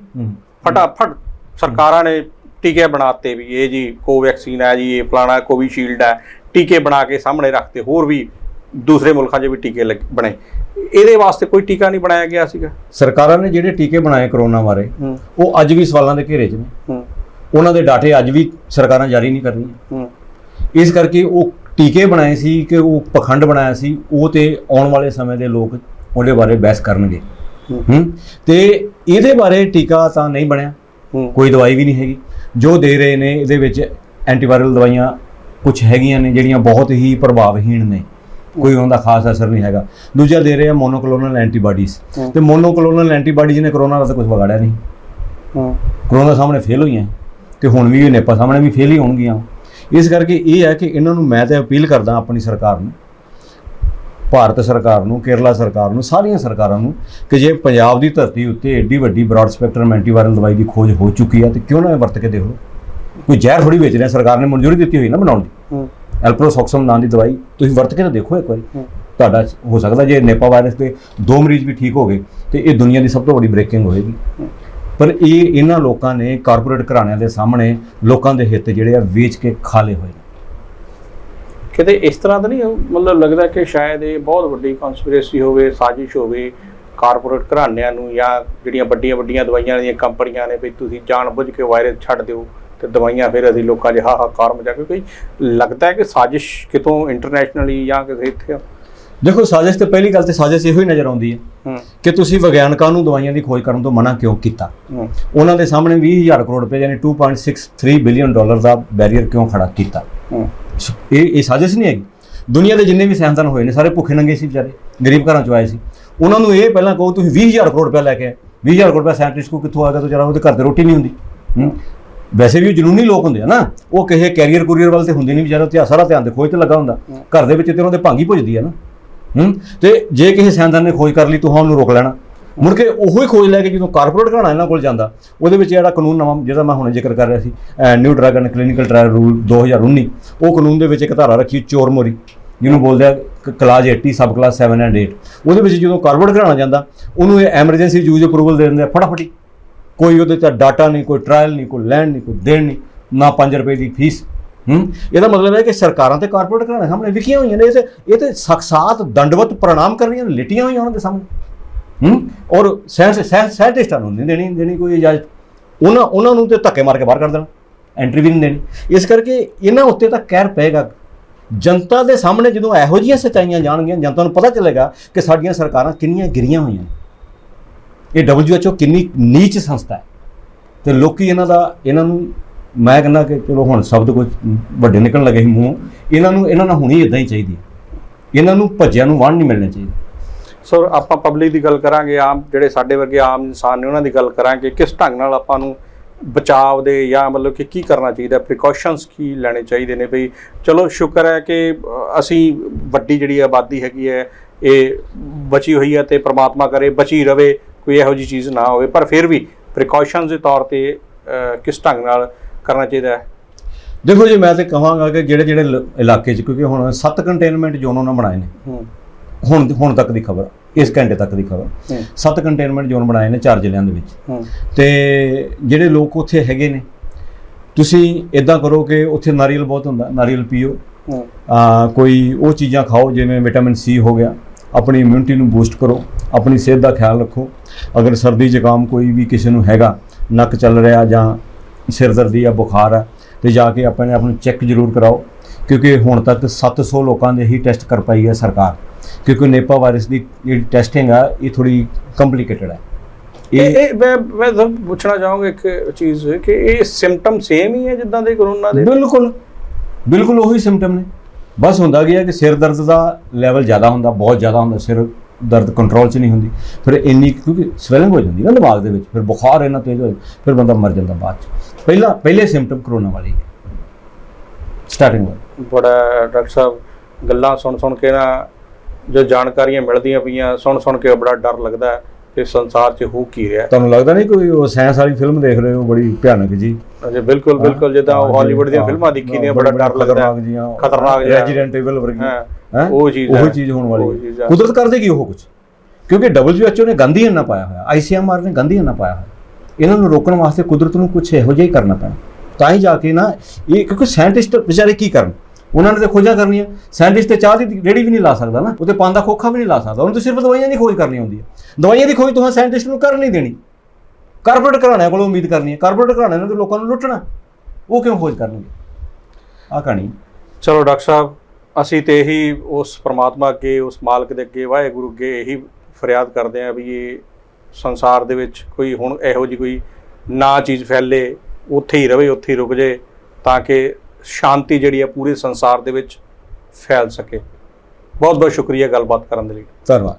ਫਟਾਫਟ ਸਰਕਾਰਾਂ ਨੇ ਟੀਕੇ ਬਣਾਤੇ ਵੀ ਇਹ ਜੀ ਕੋਵੈਕਸੀਨ ਹੈ ਜੀ ਇਹ ਫਲਾਣਾ ਕੋਵੀਸ਼ੀਲਡ ਹੈ ਟੀਕੇ ਬਣਾ ਕੇ ਸਾਹਮਣੇ ਰੱਖਤੇ ਹੋਰ ਵੀ ਦੂਸਰੇ ਮੁਲਕਾਂ 'ਚ ਵੀ ਟੀਕੇ ਬਣੇ। ਇਹਦੇ ਵਾਸਤੇ ਕੋਈ ਟੀਕਾ ਨਹੀਂ ਬਣਾਇਆ ਗਿਆ ਸੀਗਾ। ਸਰਕਾਰਾਂ ਨੇ ਜਿਹੜੇ ਟੀਕੇ ਬਣਾਏ ਕਰੋਨਾ ਬਾਰੇ ਉਹ ਅੱਜ ਵੀ ਸਵਾਲਾਂ ਦੇ ਘੇਰੇ 'ਚ ਨੇ। ਉਹਨਾਂ ਦੇ ਡਾਟੇ ਅੱਜ ਵੀ ਸਰਕਾਰਾਂ ਜਾਰੀ ਨਹੀਂ ਕਰ ਰਹੀਆਂ। ਇਸ ਕਰਕੇ ਉਹ ਟੀਕੇ ਬਣਾਏ ਸੀ ਕਿ ਉਹ ਪਖੰਡ ਬਣਾਇਆ ਸੀ ਉਹ ਤੇ ਆਉਣ ਵਾਲੇ ਸਮੇਂ ਦੇ ਲੋਕ ਉਹਦੇ ਬਾਰੇ ਬਹਿਸ ਕਰਨਗੇ। ਹੂੰ। ਤੇ ਇਹਦੇ ਬਾਰੇ ਟੀਕਾ ਤਾਂ ਨਹੀਂ ਬਣਿਆ। ਕੋਈ ਦਵਾਈ ਵੀ ਨਹੀਂ ਹੈਗੀ। ਜੋ ਦੇ ਰਹੇ ਨੇ ਇਹਦੇ ਵਿੱਚ ਐਂਟੀਵਾਇਰਲ ਦਵਾਈਆਂ ਕੁਝ ਹੈਗੀਆਂ ਨੇ ਜਿਹੜੀਆਂ ਬਹੁਤ ਹੀ ਪ੍ਰਭਾਵਹੀਣ ਨੇ। ਕੋਈ ਉਹਨਾਂ ਦਾ ਖਾਸ ਅਸਰ ਨਹੀਂ ਹੈਗਾ। ਦੂਜਾ ਦੇ ਰਹੇ ਆ ਮੋਨੋਕਲੋਨਲ ਐਂਟੀਬਾਡੀਜ਼। ਤੇ ਮੋਨੋਕਲੋਨਲ ਐਂਟੀਬਾਡੀਜ਼ ਨੇ ਕਰੋਨਾ ਦਾ ਤਾਂ ਕੁਝ ਵਿਗਾੜਿਆ ਨਹੀਂ। ਹੂੰ। ਕਰੋਨਾ ਸਾਹਮਣੇ ਫੇਲ ਹੋਈਆਂ। ਤੇ ਹੁਣ ਵੀ ਇਹ ਨੇਪਾ ਸਾਹਮਣੇ ਵੀ ਫੇਲ ਹੀ ਹੋਣਗੀਆਂ। ਇਸ ਕਰਕੇ ਇਹ ਹੈ ਕਿ ਇਹਨਾਂ ਨੂੰ ਮੈਂ ਤਾਂ ਅਪੀਲ ਕਰਦਾ ਆਪਣੀ ਸਰਕਾਰ ਨੂੰ ਭਾਰਤ ਸਰਕਾਰ ਨੂੰ ਕੇਰਲਾ ਸਰਕਾਰ ਨੂੰ ਸਾਰੀਆਂ ਸਰਕਾਰਾਂ ਨੂੰ ਕਿ ਜੇ ਪੰਜਾਬ ਦੀ ਧਰਤੀ ਉੱਤੇ ਐਡੀ ਵੱਡੀ ਬ੍ਰਾਡ ਸਪੈਕਟਰਮ ਐਂਟੀਵਾਇਰਲ ਦਵਾਈ ਦੀ ਖੋਜ ਹੋ ਚੁੱਕੀ ਹੈ ਤੇ ਕਿਉਂ ਨਾ ਵਰਤ ਕੇ ਦੇਖ ਲਓ। ਕੋਈ ਜ਼ਹਿਰ ਥੋੜੀ ਵੇਚ ਰਿਹਾ ਸਰਕਾਰ ਨੇ ਮਨਜ਼ੂਰੀ ਦਿੱਤੀ ਹੋਈ ਨਾ ਬਣਾਉਣ ਦੀ। ਐਲਪਰੋਸੌਕਸਮ ਨਾਂ ਦੀ ਦਵਾਈ ਤੁਸੀਂ ਵਰਤ ਕੇ ਤਾਂ ਦੇਖੋ ਇੱਕ ਵਾਰੀ। ਤੁਹਾਡਾ ਹੋ ਸਕਦਾ ਜੇ ਨੇਪਾ ਵਾਇਰਸ ਦੇ ਦੋ ਮਰੀਜ਼ ਵੀ ਠੀਕ ਹੋ ਗਏ ਤੇ ਇਹ ਦੁਨੀਆ ਦੀ ਸਭ ਤੋਂ ਵੱਡੀ ਬ੍ਰੇਕਿੰਗ ਹੋਏਗੀ। ਪਰ ਇਹ ਇਹਨਾਂ ਲੋਕਾਂ ਨੇ ਕਾਰਪੋਰੇਟ ਘਰਾਣਿਆਂ ਦੇ ਸਾਹਮਣੇ ਲੋਕਾਂ ਦੇ ਹਿੱਤ ਜਿਹੜੇ ਆ ਵੇਚ ਕੇ ਖਾ ਲਏ ਹੋਏ ਕਿਤੇ ਇਸ ਤਰ੍ਹਾਂ ਤਾਂ ਨਹੀਂ ਮਤਲਬ ਲੱਗਦਾ ਕਿ ਸ਼ਾਇਦ ਇਹ ਬਹੁਤ ਵੱਡੀ ਕਨਸਪੀਰੇਸੀ ਹੋਵੇ ਸਾਜ਼ਿਸ਼ ਹੋਵੇ ਕਾਰਪੋਰੇਟ ਘਰਾਣਿਆਂ ਨੂੰ ਜਾਂ ਜਿਹੜੀਆਂ ਵੱਡੀਆਂ ਵੱਡੀਆਂ ਦਵਾਈਆਂ ਦੀਆਂ ਕੰਪਨੀਆਂ ਨੇ ਵੀ ਤੁਸੀਂ ਜਾਣਬੁੱਝ ਕੇ ਵਾਇਰਸ ਛੱਡ ਦਿਓ ਤੇ ਦਵਾਈਆਂ ਫਿਰ ਅਸੀਂ ਲੋਕਾਂ 'ਚ ਹਾਹਾਕਾਰ ਮਚਾ ਕੇ ਕੋਈ ਲੱਗਦਾ ਹੈ ਕਿ ਸਾਜ਼ਿਸ਼ ਕਿਤੋਂ ਇੰਟਰਨੈਸ਼ਨਲੀ ਜਾਂ ਕਿਸੇ ਇੱਥੇ? ਦੇਖੋ ਸਾਜ਼ਿਸ਼ ਤੇ ਪਹਿਲੀ ਗੱਲ ਤੇ ਸਾਜ਼ਿਸ਼ ਇਹੋ ਹੀ ਨਜ਼ਰ ਆਉਂਦੀ ਹੈ ਹੂੰ। ਕਿ ਤੁਸੀਂ ਵਿਗਿਆਨਕਾਂ ਨੂੰ ਦਵਾਈਆਂ ਦੀ ਖੋਜ ਕਰਨ ਤੋਂ ਮਨਾ ਕਿਉਂ ਕੀਤਾ? ਹੂੰ। ਉਹਨਾਂ ਦੇ ਸਾਹਮਣੇ 20000 ਕਰੋੜ ਰੁਪਏ ਯਾਨੀ 2.63 ਬਿਲੀਅਨ ਡਾਲਰ ਦਾ ਬੈਰੀਅਰ ਕਿਉਂ ਖੜਾ ਕੀਤਾ? ਹੂੰ। ਇਹ ਇਹ ਸਾਜ਼ਿਸ਼ ਨਹੀਂ ਹੈਗੀ। ਦੁਨੀਆ ਦੇ ਜਿੰਨੇ ਵੀ ਸਾਇੰਸਦਾਨ ਹੋਏ ਨੇ, ਸਾਰੇ ਭੁੱਖੇ ਨੰਗੇ ਸੀ ਵਿਚਾਰੇ, ਗਰੀਬ ਘਰਾਂ ਚੋਂ ਆਏ ਸੀ। ਉਹਨਾਂ ਨੂੰ ਇਹ ਪਹਿਲਾਂ ਕਹੋ, ਤੁਸੀਂ 20000 ਕਰੋੜ ਰੁਪਏ ਲੈ ਕੇ ਆਏ। 20000 ਕਰੋੜ ਰੁਪਏ ਸਾਇੰਟਿਸਟ ਕੋ ਕਿੱਥੋਂ ਆ ਗਿਆ ਤਾਂ? ਜਰਾ ਉਹਦੇ ਘਰ ਤੇ ਰੋਟੀ ਨਹੀਂ ਹੁੰਦੀ। ਵੈਸੇ ਵੀ ਉਹ ਜਨੂਨੀ ਲੋਕ ਹੁੰਦੇ ਆ ਨਾ। ਉਹ ਕਿਸੇ ਕੈਰੀਅਰ ਕੁਰੀਅਰ ਵੱਲ ਤੇ ਹੁੰਦੇ ਨਹੀਂ ਵਿਚਾਰਾ ਤੇ ਸਾਰਾ ਧਿਆਨ ਤੇ ਖੋਜ ਤੇ ਲੱਗਾ ਹੁੰਦਾ। ਘਰ ਦੇ ਵਿੱਚ ਤੇ ਉਹਨਾਂ ਦੇ ਭਾਂਗੀ ਭੁੱਜਦੀ ਆ ਨਾ। ਹੂੰ? ਤੇ ਜੇ ਕਿਸੇ ਸਾਇੰਸਦਾਨ ਨੇ ਖੋਜ ਕਰ ਲਈ ਤੁਹਾਨੂੰ ਉਹਨੂੰ ਰੋਕ ਲੈਣਾ। ਮੁੜ ਕੇ ਉਹੋ ਹੀ ਖੋਜ ਲੈ ਕੇ ਜਦੋਂ ਕਾਰਪੋਰੇਟ ਘਰਾਣਾ ਇਹਨਾਂ ਕੋਲ ਜਾਂਦਾ, ਉਹਦੇ ਵਿੱਚ ਜਿਹੜਾ ਕਾਨੂੰਨ ਨਵਾਂ, ਜਿਹੜਾ ਮੈਂ ਹੁਣੇ ਜ਼ਿਕਰ ਕਰ ਰਿਹਾ ਸੀ new drug and clinical trial rule 2019 ਉਹ ਕਾਨੂੰਨ ਦੇ ਵਿੱਚ ਇੱਕ ਧਾਰਾ ਰੱਖੀ, ਚੋਰ ਮੋਰੀ, ਜਿਹਨੂੰ ਬੋਲਦੇ ਆ ਕਲਾਸ 80 ਸਬ ਕਲਾਸ 7 ਐਂਡ 8 ਉਹਦੇ ਵਿੱਚ ਜਦੋਂ ਕਾਰਪੋਰੇਟ ਘਰਾਣਾ ਜਾਂਦਾ, ਉਹਨੂੰ ਇਹ ਐਮਰਜੈਂਸੀ ਯੂਜ਼ ਅਪਰੂਵਲ ਦੇ ਦਿੰਦੇ ਆ ਫਟਾਫਟੀ ਕੋਈ ਉਹਦੇ ਤੇ ਡਾਟਾ ਨਹੀਂ, ਕੋਈ ਟ੍ਰਾਇਲ ਨਹੀਂ, ਕੋਈ ਲੈਣ ਨਹੀਂ, ਕੋਈ ਦੇਣ ਨਹੀਂ, ਨਾ 5 ਰੁਪਏ ਦੀ ਫੀਸ ਹੂੰ? ਇਹਦਾ ਮਤਲਬ ਹੈ ਕਿ ਸਰਕਾਰਾਂ ਤੇ ਕਾਰਪੋਰੇਟ ਘਰਾਣੇ ਸਾਹਮਣੇ ਵਿਖੀਆਂ ਹੋਈਆਂ ਨੇ, ਇਹ ਤੇ ਇਹ ਤੇ ਸਖਸਾਤ ਦੰਡਵਤ ਪ੍ਰਣਾਮ ਕਰ ਰਹੀਆਂ ਨੇ, ਲਿਟੀਆਂ ਹੋਈਆਂ ਉਹਨਾਂ ਦੇ ਸਾਹਮਣੇ। ਹੂੰ? ਔਰ ਸਾਇੰਸ ਸਾਇੰਟਿਸਟਾਂ ਨੂੰ ਨਹੀਂ ਦੇਣੀ ਦੇਣੀ ਕੋਈ ਇਜਾਜ਼ਤ। ਉਹਨਾਂ ਉਹਨਾਂ ਨੂੰ ਤੇ ਧੱਕੇ ਮਾਰ ਕੇ ਬਾਹਰ ਕਰ ਦੇਣਾ। ਐਂਟਰੀ ਵੀ ਨਹੀਂ ਦੇਣੀ। ਇਸ ਕਰਕੇ ਇਹਨਾਂ ਉੱਤੇ ਤਾਂ ਕਹਿਰ ਪਏਗਾ। ਜਨਤਾ ਦੇ ਸਾਹਮਣੇ ਜਦੋਂ ਇਹੋ ਜਿਹੀਆਂ ਸੱਚਾਈਆਂ ਜਾਣਗੀਆਂ, ਜਨਤਾ ਨੂੰ ਪਤਾ ਚੱਲੇਗਾ ਕਿ ਸਾਡੀਆਂ ਸਰਕਾਰਾਂ ਕਿੰਨੀਆਂ ਗਿਰੀਆਂ ਹੋਈਆਂ। ਨੇ ਇਹ WHO ਕਿੰਨੀ ਨੀਚ ਸੰਸਥਾ ਹੈ। ਤੇ ਲੋਕੀ ਇਹਨਾਂ ਦਾ, ਇਹਨਾਂ ਨੂੰ, ਮੈਂ ਕਹਿੰਦਾ ਕਿ ਚਲੋ ਹੁਣ ਸ਼ਬਦ ਕੁਝ ਵੱਡੇ ਨਿਕਲਣ ਲੱਗੇ ਸੀ ਮੂੰਹ। ਇਹਨਾਂ ਨੂੰ, ਇਹਨਾਂ ਨਾਲ ਹੁਣੀ ਇਦਾਂ ਹੀ ਚਾਹੀਦੀ ਇਹਨਾਂ ਨੂੰ ਭੱਜਿਆਂ ਨੂੰ ਵਾਣ ਨਹੀਂ ਮਿਲਣਾ ਚਾਹੀਦਾ। ਸੋ ਆਪਾਂ ਪਬਲਿਕ ਦੀ ਗੱਲ ਕਰਾਂਗੇ ਆਮ ਜਿਹੜੇ ਸਾਡੇ ਵਰਗੇ ਆਮ ਇਨਸਾਨ ਨੇ ਉਹਨਾਂ ਦੀ ਗੱਲ ਕਰਾਂਗੇ ਕਿਸ ਢੰਗ ਨਾਲ ਆਪਾਂ ਨੂੰ ਬਚਾਵ ਦੇ ਜਾਂ ਮਤਲਬ ਕਿ ਕੀ ਕਰਨਾ ਚਾਹੀਦਾ ਪ੍ਰੀਕਾਸ਼ਨਸ ਕੀ ਲੈਣੇ ਚਾਹੀਦੇ ਨੇ ਵੀ ਚਲੋ ਸ਼ੁਕਰ ਹੈ ਕਿ ਅਸੀਂ ਵੱਡੀ ਜਿਹੜੀ ਆਬਾਦੀ ਹੈਗੀ ਹੈ ਇਹ ਬਚੀ ਹੋਈ ਹੈ ਤੇ ਪ੍ਰਮਾਤਮਾ ਕਰੇ ਬਚੀ ਰਵੇ ਕੋਈ ਇਹੋ ਜਿਹੀ ਚੀਜ਼ ਨਾ ਹੋਵੇ। ਪਰ ਫਿਰ ਵੀ ਪ੍ਰੀਕਾਸ਼ਨਸ ਦੇ ਤੌਰ ਤੇ ਕਿਸ ਢੰਗ ਨਾਲ ਕਰਨਾ ਚਾਹੀਦਾ ਹੈ? ਦੇਖੋ ਜੀ ਮੈਂ ਤੇ ਕਹਾਂਗਾ ਕਿ ਜਿਹੜੇ ਜਿਹੜੇ ਇਲਾਕੇ 'ਚ ਕਿਉਂਕਿ ਹੁਣ 7 ਕੰਟੇਨਮੈਂਟ ਜ਼ੋਨ ਉਹਨਾਂ ਬਣਾਏ ਨੇ। ਹੁਣ ਹੁਣ ਤੱਕ ਦੀ ਖਬਰ। ਇਸ ਘੰਟੇ ਤੱਕ ਦੀ ਖਬਰ। 7 ਕੰਟੇਨਮੈਂਟ ਜ਼ੋਨ ਬਣਾਏ ਨੇ ਚਾਰ ਜ਼ਿਲ੍ਹਿਆਂ ਦੇ ਵਿੱਚ। ਤੇ ਜਿਹੜੇ ਲੋਕ ਉੱਥੇ ਹੈਗੇ ਨੇ ਤੁਸੀਂ ਇਦਾਂ ਕਰੋ ਕਿ ਉੱਥੇ ਨਾਰੀਅਲ ਬਹੁਤ ਹੁੰਦਾ ਨਾਰੀਅਲ ਪੀਓ। ਆ ਕੋਈ ਉਹ ਚੀਜ਼ਾਂ ਖਾਓ ਜਿਵੇਂ ਵਿਟਾਮਿਨ ਸੀ ਹੋ ਗਿਆ। ਆਪਣੀ ਇਮਿਊਨਿਟੀ ਨੂੰ ਬੂਸਟ ਕਰੋ। ਆਪਣੀ ਸਿਹਤ ਦਾ ਖਿਆਲ ਰੱਖੋ। ਅਗਰ ਸਰਦੀ ਜ਼ੁਕਾਮ ਕੋਈ ਵੀ ਕਿਸੇ ਨੂੰ ਹੈਗਾ ਨੱਕ ਚੱਲ ਰਿਹਾ ਜਾਂ ਸਿਰ ਦਰਦੀ ਜਾਂ ਬੁਖਾਰ ਹੈ ਤੇ ਜਾ ਕੇ ਆਪਣੇ ਆਪ ਨੂੰ ਚੈੱਕ ਜ਼ਰੂਰ ਕਰਾਓ। ਕਿਉਂਕਿ ਹੁਣ ਤੱਕ 700 ਲੋਕਾਂ ਦੇ ਹੀ ਟੈਸਟ ਕਰ ਪਾਈ ਹੈ ਸਰਕਾਰ। ਕਿਉਂਕਿ ਨੇਪਾ ਵਾਇਰਸ ਦੀ ਜਿਹੜੀ ਟੈਸਟਿੰਗ ਆ ਇਹ ਥੋੜੀ ਕੰਪਲਿਕੇਟਡ ਹੈ ਇਹ ਇਹ ਮੈਂ ਮੈਂ ਤੁਹਾਨੂੰ ਪੁੱਛਣਾ ਚਾਹਾਂਗਾ ਇੱਕ ਚੀਜ਼ ਕਿ ਇਹ ਸਿੰਪਟਮ ਸੇਮ ਹੀ ਹੈ ਜਿੱਦਾਂ ਦੇ ਕਰੋਨਾ ਦੇ? ਬਿਲਕੁਲ। ਬਿਲਕੁਲ ਉਹੀ ਸਿੰਪਟਮ ਨੇ। ਬਸ ਹੁੰਦਾ ਹੈ ਕਿ ਸਿਰ ਦਰਦ ਦਾ ਲੈਵਲ ਜ਼ਿਆਦਾ ਹੁੰਦਾ ਬਹੁਤ ਜ਼ਿਆਦਾ ਹੁੰਦਾ ਸਿਰ ਦਰਦ ਕੰਟਰੋਲ 'ਚ ਨਹੀਂ ਹੁੰਦੀ। ਫਿਰ ਇੰਨੀ ਕਿਉਂਕਿ ਸਵੈਲਿੰਗ ਹੋ ਜਾਂਦੀ ਨਾ ਦਿਮਾਗ ਦੇ ਵਿੱਚ ਫਿਰ ਬੁਖਾਰ ਇੰਨਾ ਤੇਜ਼ ਹੋ ਜਾਂਦਾ ਫਿਰ ਬੰਦਾ ਮਰ ਜਾਂਦਾ ਬਾਅਦ 'ਚ। ਪਹਿਲਾ ਪਹਿਲੇ ਸਿੰਪਟਮ ਕਰੋਨਾ ਵਾਲੇ ਹੀ। ਸਟਾਰਟਿੰਗ ਵਾਲੇ। ਬੜਾ ਡਾਕਟਰ ਸਾਹਿਬ ਗੱਲਾਂ ਸੁਣ ਸੁਣ ਕੇ ਨਾ ਜੋ ਜਾਣਕਾਰੀਆਂ ਮਿਲਦੀਆਂ ਪਈਆਂ ਸੁਣ ਸੁਣ ਕੇ ਬੜਾ ਡਰ ਲੱਗਦਾ ਕਿ ਸੰਸਾਰ 'ਚ ਹੋ ਕੀ ਰਿਹਾ। ਤੁਹਾਨੂੰ ਲੱਗਦਾ ਨਹੀਂ ਕੋਈ ਉਹ ਸਾਇੰਸ ਵਾਲੀ ਫਿਲਮ ਦੇਖ ਰਹੇ ਹੋ ਬੜੀ ਭਿਆਨਕ ਜੀ? ਅਜੇ ਬਿਲਕੁਲ ਬਿਲਕੁਲ ਜਿੱਦਾਂ ਉਹ ਹਾਲੀਵੁੱਡ ਦੀਆਂ ਫਿਲਮਾਂ ਦੇਖੀ ਦੀਆਂ ਬੜਾ ਡਰ ਲੱਗਦਾ ਖਤਰਨਾਕ ਜਿਹਾ। ਰੈਜ਼ੀਡੈਂਟ ਈਵਲ ਵਰਗੀ। ਹਾਂ? ਉਹ ਚੀਜ਼ ਉਹੀ। ਚੀਜ਼ ਹੋਣ ਵਾਲੀ ਹੈ। ਕੁਦਰਤ ਕਰਦੇ ਕੀ ਉਹ ਕੁਝ ਕਿਉਂਕਿ WHO ਨੇ ਗੰਦੀ ਇੰਨਾ ਪਾਇਆ ਹੋਇਆ ICMR ਨੇ ਗੰਦੀ ਇੰਨਾ ਪਾਇਆ ਹੋਇਆ। ਇਹਨਾਂ ਨੂੰ ਰੋਕਣ ਵਾਸਤੇ ਕੁਦਰਤ ਨੂੰ ਕੁਝ ਇਹੋ ਜਿਹਾ ਹੀ ਕਰਨਾ ਪੈਣਾ। ਤਾਂ ਹੀ ਜਾ ਕੇ ਨਾ ਇਹ ਕਿਉਂਕਿ ਸਾਇੰਟਿਸਟ ਵਿਚਾਰੇ ਕੀ ਕਰਨ? ਉਹਨਾਂ ਨੇ ਤੇ ਖੋਜਾਂ ਕਰਨੀਆਂ। ਸਾਇੰਟਿਸਟ ਤੇ ਚਾਹ ਦੀ ਰੇੜੀ ਵੀ ਨਹੀਂ ਲਾ ਸਕਦਾ ਨਾ। ਉਹ ਤੇ ਦਾ ਖੋਖਾ ਵੀ ਨਹੀਂ ਲਾ ਸਕਦਾ। ਉਹਨੂੰ ਤਾਂ ਸਿਰਫ ਦਵਾਈਆਂ ਦੀ ਖੋਜ ਕਰਨੀ ਹੁੰਦੀ ਹੈ। ਦਵਾਈਆਂ ਦੀ ਖੋਜ ਤੁਹਾਨੂੰ ਸਾਇੰਟਿਸਟ ਨੂੰ ਕਰ ਨਹੀਂ ਦੇਣੀ। ਕਾਰਪੋਰੇਟ ਘਰਾਣਿਆਂ ਕੋਲੋਂ ਉਮੀਦ ਕਰਨੀ ਹੈ। ਕਾਰਪੋਰੇਟ ਘਰਾਣਿਆਂ ਨੇ ਤਾਂ ਲੋਕਾਂ ਨੂੰ ਲੁੱਟਣਾ। ਉਹ ਕਿਉਂ ਖੋਜ ਕਰਨਗੇ? ਆਹ ਕਹਾਣੀ। ਚਲੋ ਡਾਕਟਰ ਸਾਹਿਬ, ਅਸੀਂ ਤੇ ਇਹੀ ਉਸ ਪ੍ਰਮਾਤਮਾ ਅੱਗੇ, ਉਸ ਮਾਲਕ ਦੇ ਅੱਗੇ, ਵਾਹਿਗੁਰੂ ਅੱਗੇ ਇਹੀ ਫਰਿਆਦ ਕਰਦੇ ਆਂ ਵੀ ਇਹ ਸੰਸਾਰ ਦੇ ਵਿੱਚ ਕੋਈ ਹੁਣ ਇਹੋ ਜਿਹੀ ਕੋਈ ਨਾ ਚੀਜ਼ ਫੈਲੇ, ਉੱਥੇ ਹੀ ਰਵੇ, ਉੱਥੇ ਹੀ ਰੁਕ ਜੇ, ਤਾਂ ਕਿ ਸ਼ਾਂਤੀ ਜਿਹੜੀ ਆ ਪੂਰੇ ਸੰਸਾਰ ਦੇ ਵਿੱਚ ਫੈਲ ਸਕੇ। ਬਹੁਤ ਬਹੁਤ ਸ਼ੁਕਰੀਆ ਗੱਲਬਾਤ ਕਰਨ ਦੇ ਲਈ। ਧੰਨਵਾਦ।